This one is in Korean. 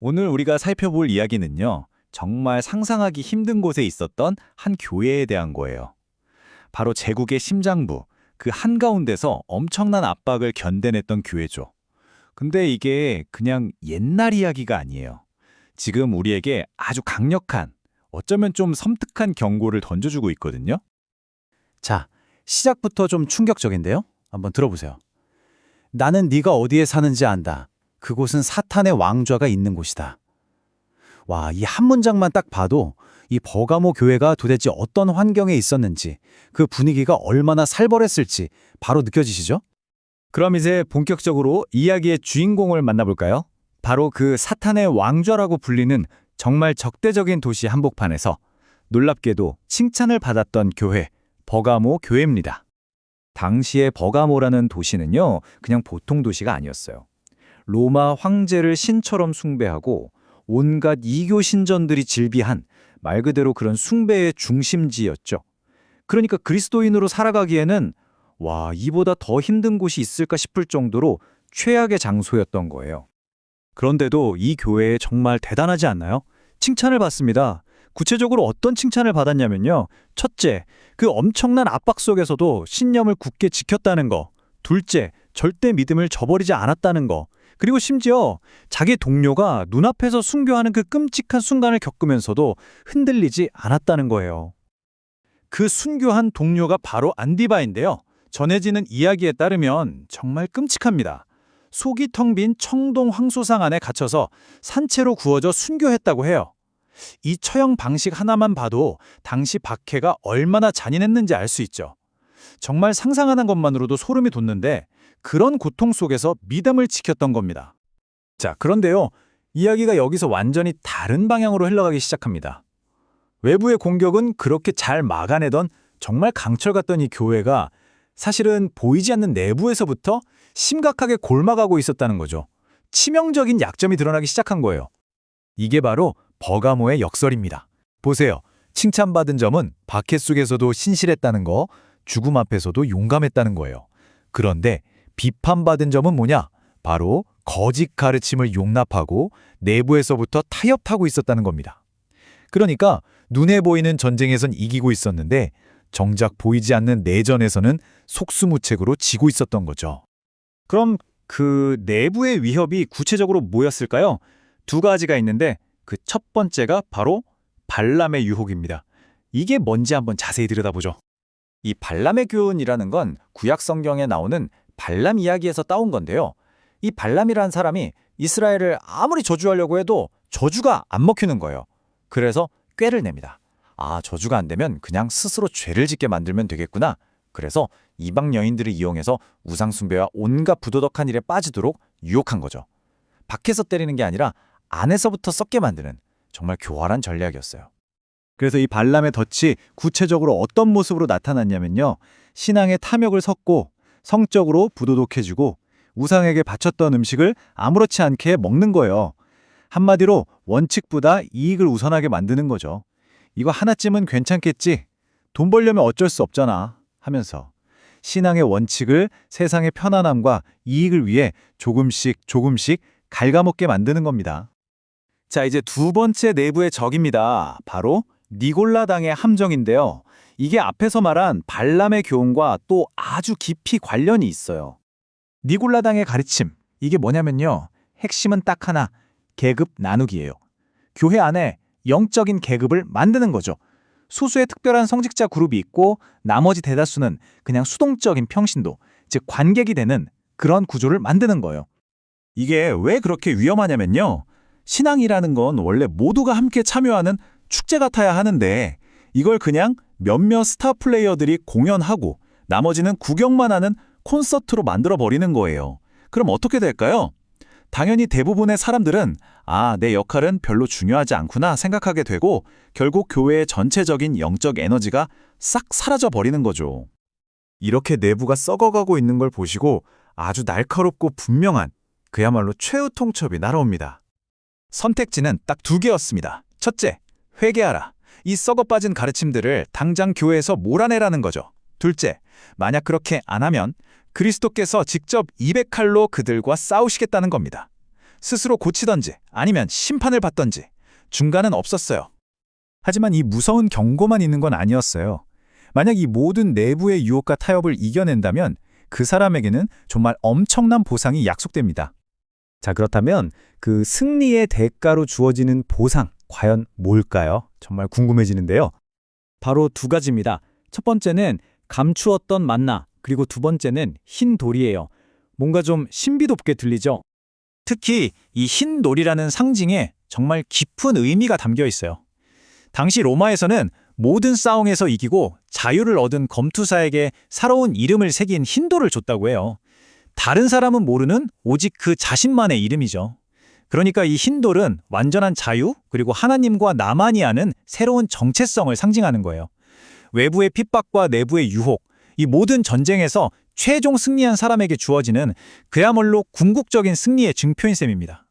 오늘 우리가 살펴볼 이야기는요, 정말 상상하기 힘든 곳에 있었던 한 교회에 대한 거예요. 바로 제국의 심장부, 그 한가운데서 엄청난 압박을 견뎌냈던 교회죠. 근데 이게 그냥 옛날 이야기가 아니에요. 지금 우리에게 아주 강력한, 어쩌면 좀 섬뜩한 경고를 던져주고 있거든요. 자, 시작부터 좀 충격적인데요? 한번 들어보세요. 나는 네가 어디에 사는지 안다. 그곳은 사탄의 왕좌가 있는 곳이다. 와, 이 한 문장만 딱 봐도 이 버가모 교회가 도대체 어떤 환경에 있었는지, 그 분위기가 얼마나 살벌했을지 바로 느껴지시죠? 그럼 이제 본격적으로 이야기의 주인공을 만나볼까요? 바로 그 사탄의 왕좌라고 불리는 정말 적대적인 도시 한복판에서 놀랍게도 칭찬을 받았던 교회, 버가모 교회입니다. 당시의 버가모라는 도시는요, 그냥 보통 도시가 아니었어요. 로마 황제를 신처럼 숭배하고 온갖 이교 신전들이 질비한 말 그대로 그런 숭배의 중심지였죠. 그러니까 그리스도인으로 살아가기에는 와, 이보다 더 힘든 곳이 있을까 싶을 정도로 최악의 장소였던 거예요. 그런데도 이 교회에 정말 대단하지 않나요? 칭찬을 받습니다. 구체적으로 어떤 칭찬을 받았냐면요. 첫째, 그 엄청난 압박 속에서도 신념을 굳게 지켰다는 거. 둘째, 절대 믿음을 저버리지 않았다는 거. 그리고 심지어 자기 동료가 눈앞에서 순교하는 그 끔찍한 순간을 겪으면서도 흔들리지 않았다는 거예요. 그 순교한 동료가 바로 안디바인데요. 전해지는 이야기에 따르면 정말 끔찍합니다. 속이 텅 빈 청동 황소상 안에 갇혀서 산채로 구워져 순교했다고 해요. 이 처형 방식 하나만 봐도 당시 박해가 얼마나 잔인했는지 알 수 있죠. 정말 상상하는 것만으로도 소름이 돋는데 그런 고통 속에서 믿음을 지켰던 겁니다. 자, 그런데요. 이야기가 여기서 완전히 다른 방향으로 흘러가기 시작합니다. 외부의 공격은 그렇게 잘 막아내던 정말 강철 같던 이 교회가 사실은 보이지 않는 내부에서부터 심각하게 골마가고 있었다는 거죠. 치명적인 약점이 드러나기 시작한 거예요. 이게 바로 버가모의 역설입니다. 보세요. 칭찬받은 점은 박해 속에서도 신실했다는 거, 죽음 앞에서도 용감했다는 거예요. 그런데 비판받은 점은 뭐냐? 바로 거짓 가르침을 용납하고 내부에서부터 타협하고 있었다는 겁니다. 그러니까 눈에 보이는 전쟁에선 이기고 있었는데 정작 보이지 않는 내전에서는 속수무책으로 지고 있었던 거죠. 그럼 그 내부의 위협이 구체적으로 뭐였을까요? 두 가지가 있는데 그 첫 번째가 바로 발람의 유혹입니다. 이게 뭔지 한번 자세히 들여다보죠. 이 발람의 교훈이라는 건 구약 성경에 나오는 발람 이야기에서 따온 건데요. 이 발람이라는 사람이 이스라엘을 아무리 저주하려고 해도 저주가 안 먹히는 거예요. 그래서 꾀를 냅니다. 아, 저주가 안 되면 그냥 스스로 죄를 짓게 만들면 되겠구나. 그래서 이방 여인들을 이용해서 우상 숭배와 온갖 부도덕한 일에 빠지도록 유혹한 거죠. 밖에서 때리는 게 아니라 안에서부터 썩게 만드는 정말 교활한 전략이었어요. 그래서 이 발람의 덫이 구체적으로 어떤 모습으로 나타났냐면요. 신앙의 탐욕을 섞고 성적으로 부도덕해지고 우상에게 바쳤던 음식을 아무렇지 않게 먹는 거예요. 한마디로 원칙보다 이익을 우선하게 만드는 거죠. 이거 하나쯤은 괜찮겠지? 돈 벌려면 어쩔 수 없잖아. 하면서 신앙의 원칙을 세상의 편안함과 이익을 위해 조금씩 조금씩 갉아먹게 만드는 겁니다. 자, 이제 두 번째 내부의 적입니다. 바로 니골라당의 함정인데요. 이게 앞에서 말한 발람의 교훈과 또 아주 깊이 관련이 있어요. 니골라당의 가르침, 이게 뭐냐면요. 핵심은 딱 하나, 계급 나누기예요. 교회 안에 영적인 계급을 만드는 거죠. 소수의 특별한 성직자 그룹이 있고 나머지 대다수는 그냥 수동적인 평신도, 즉 관객이 되는 그런 구조를 만드는 거예요. 이게 왜 그렇게 위험하냐면요. 신앙이라는 건 원래 모두가 함께 참여하는 축제 같아야 하는데 이걸 그냥 몇몇 스타 플레이어들이 공연하고 나머지는 구경만 하는 콘서트로 만들어 버리는 거예요. 그럼 어떻게 될까요? 당연히 대부분의 사람들은 아, 내 역할은 별로 중요하지 않구나 생각하게 되고 결국 교회의 전체적인 영적 에너지가 싹 사라져 버리는 거죠. 이렇게 내부가 썩어가고 있는 걸 보시고 아주 날카롭고 분명한 그야말로 최후 통첩이 날아옵니다. 선택지는 딱 두 개였습니다. 첫째, 회개하라. 이 썩어 빠진 가르침들을 당장 교회에서 몰아내라는 거죠. 둘째, 만약 그렇게 안 하면 그리스도께서 직접 200칼로 그들과 싸우시겠다는 겁니다. 스스로 고치던지 아니면 심판을 받던지 중간은 없었어요. 하지만 이 무서운 경고만 있는 건 아니었어요. 만약 이 모든 내부의 유혹과 타협을 이겨낸다면 그 사람에게는 정말 엄청난 보상이 약속됩니다. 자, 그렇다면 그 승리의 대가로 주어지는 보상, 과연 뭘까요? 정말 궁금해지는데요. 바로 두 가지입니다. 첫 번째는 감추었던 만나, 그리고 두 번째는 흰 돌이에요. 뭔가 좀 신비롭게 들리죠? 특히 이 흰 돌이라는 상징에 정말 깊은 의미가 담겨 있어요. 당시 로마에서는 모든 싸움에서 이기고 자유를 얻은 검투사에게 새로운 이름을 새긴 흰 돌을 줬다고 해요. 다른 사람은 모르는 오직 그 자신만의 이름이죠. 그러니까 이 흰 돌은 완전한 자유 그리고 하나님과 나만이 아는 새로운 정체성을 상징하는 거예요. 외부의 핍박과 내부의 유혹, 이 모든 전쟁에서 최종 승리한 사람에게 주어지는 그야말로 궁극적인 승리의 증표인 셈입니다.